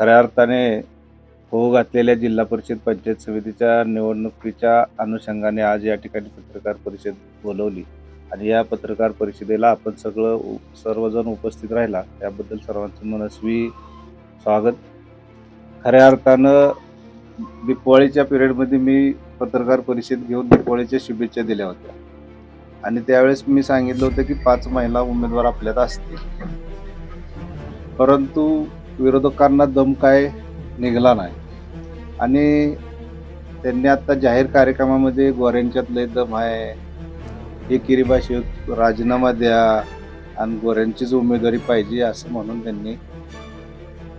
खऱ्या अर्थाने होऊ घातलेल्या जिल्हा परिषद पंचायत समितीच्या निवडणुकीच्या अनुषंगाने आज या ठिकाणी पत्रकार परिषद बोलवली. आणि या पत्रकार परिषदेला आपण सगळं सर्वजण उपस्थित राहिला. त्याबद्दल सर्वांचं मनस्वी स्वागत. खऱ्या अर्थानं दिपवाळीच्या पिरियडमध्ये मी पत्रकार परिषद घेऊन दिपवाळीच्या शुभेच्छा दिल्या होत्या. आणि त्यावेळेस मी सांगितलं होतं की पाच महिला उमेदवार आपल्यात असतील. परंतु विरोधकांना दम काय निघाला नाही. आणि त्यांनी आता जाहीर कार्यक्रमामध्ये गोऱ्यांच्यात लय दम आहे. हे किरीभाषेत राजीनामा द्या आणि गोऱ्यांचीच उमेदवारी पाहिजे असं म्हणून त्यांनी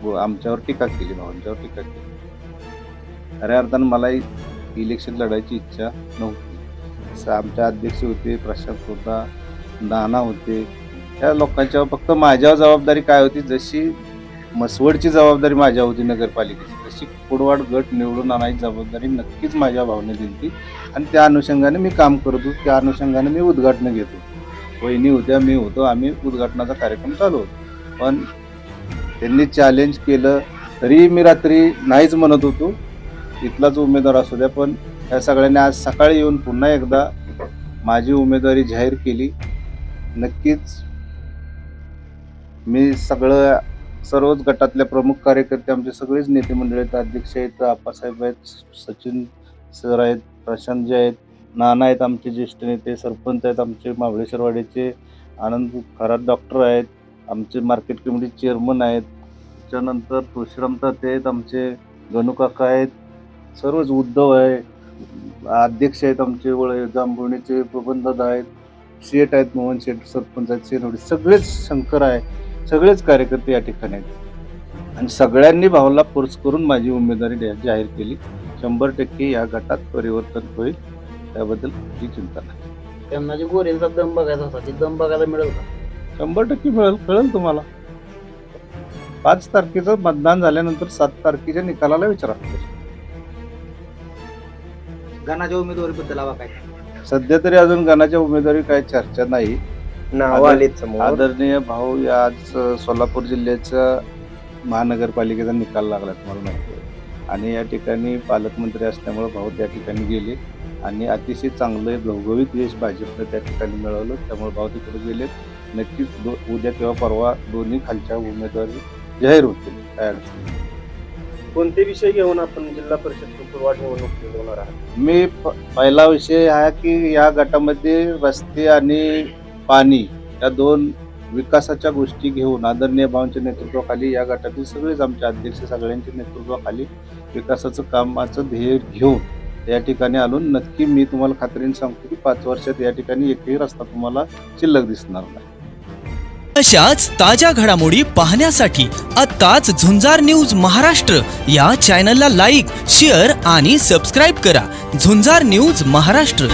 गो- आमच्यावर टीका केली भावांच्यावर टीका केली. खऱ्या अर्थानं मला इलेक्शन लढायची इच्छा नव्हती. आमच्या अध्यक्ष होते प्रशांत होता नाना होते. त्या लोकांच्या फक्त माझ्यावर जबाबदारी काय होती जशी मसवडची जबाबदारी माझ्या होती नगरपालिकेची. तशी कुडवाड गट निवडून आणायची जबाबदारी नक्कीच माझ्या भावने दिली. आणि त्या अनुषंगाने मी काम करतो. त्या अनुषंगाने मी उद्घाटन घेतो. वहिनी होत्या मी होतो. आम्ही उद्घाटनाचा कार्यक्रम चालू होतो. पण त्यांनी चॅलेंज केलं तरी मी रात्री नाहीच म्हणत होतो. इथलाच उमेदवार असू द्या पण या सगळ्यांनी आज सकाळी येऊन पुन्हा एकदा माझी उमेदवारी जाहीर केली. नक्कीच मी सगळं सर्वच गटातल्या प्रमुख कार्यकर्ते आमचे सगळेच नेते मंडळी आहेत. अध्यक्ष आहेत आप्पासाहेब आहेत सचिन सर आहेत प्रशांत जे आहेत नाना आहेत आमचे ज्येष्ठ नेते सरपंच आहेत आमचे महाबळेश्वरवाडीचे आनंद खरात डॉक्टर आहेत आमचे मार्केट कमिटी चेअरमन आहेत. त्याच्यानंतर तुळशीराम ताते आहेत आमचे गणुकाका आहेत. सर्वच उद्धव आहे. अध्यक्ष आहेत आमचे वळ जांभुणीचे प्रबंधक आहेत. शेठ आहेत मोहन शेठ सरपंच आहेत शेनवडी सगळेच शंकर आहे. सगळेच कार्यकर्ते या ठिकाणी आहेत. आणि सगळ्यांनी भावला फोर्स करून माझी उमेदवारी जाहीर केली. शंभर टक्के या गटात परिवर्तन होईल. त्याबद्दल काही चिंता नाही. त्यांना जे गोरेंचा दम बघायचा होता ते दम बघायला मिळेल का? शंभर टक्के मिळेल कळेल तुम्हाला. पाच तारखेचं मतदान झाल्यानंतर सात तारखेच्या निकालाला विचारा. गणाच्या उमेदवारीबद्दल हवा काय? सध्या तरी अजून गणाच्या उमेदवारी काही चर्चा नाही. नाव आदर- आलीत समोर. आदरणीय भाऊ या आज सोलापूर जिल्ह्याच्या महानगरपालिकेचा निकाल लागला तुम्हाला माहिती आहे. आणि या ठिकाणी पालकमंत्री असल्यामुळे भाऊ त्या ठिकाणी गेले. आणि अतिशय चांगलं घवघवीत यश भाजपनं त्या ठिकाणी मिळवलं. त्यामुळे भाऊ तिकडे गेले नक्कीच दो उद्या किंवा परवा दोन्ही खालच्या उमेदवारी जाहीर होतील. काय अडचण. कोणते विषय घेऊन आपण जिल्हा परिषद निवडणूक आहात? मी प- पहिला विषय हा की या गटामध्ये रस्ते आणि पाणी या दोन विकासाच्या गोष्टी घेऊन आदरणीय भावांच्या नेतृत्वाखाली या गटातील सगळेच आमचे अध्यक्ष सगळ्यांच्या नेतृत्वाखाली विकासाचं कामाचं ध्येय घेऊन या ठिकाणी आणून नक्की मी तुम्हाला खात्रीने सांगतो की पाच वर्षात या ठिकाणी एकही रस्ता तुम्हाला शिल्लक दिसणार नाही. अशाच ताज्या घडामोडी पाहण्यासाठी आत्ताच झुंजार न्यूज महाराष्ट्र या चॅनलला लाईक शेअर आणि सबस्क्राईब करा. झुंजार न्यूज महाराष्ट्र.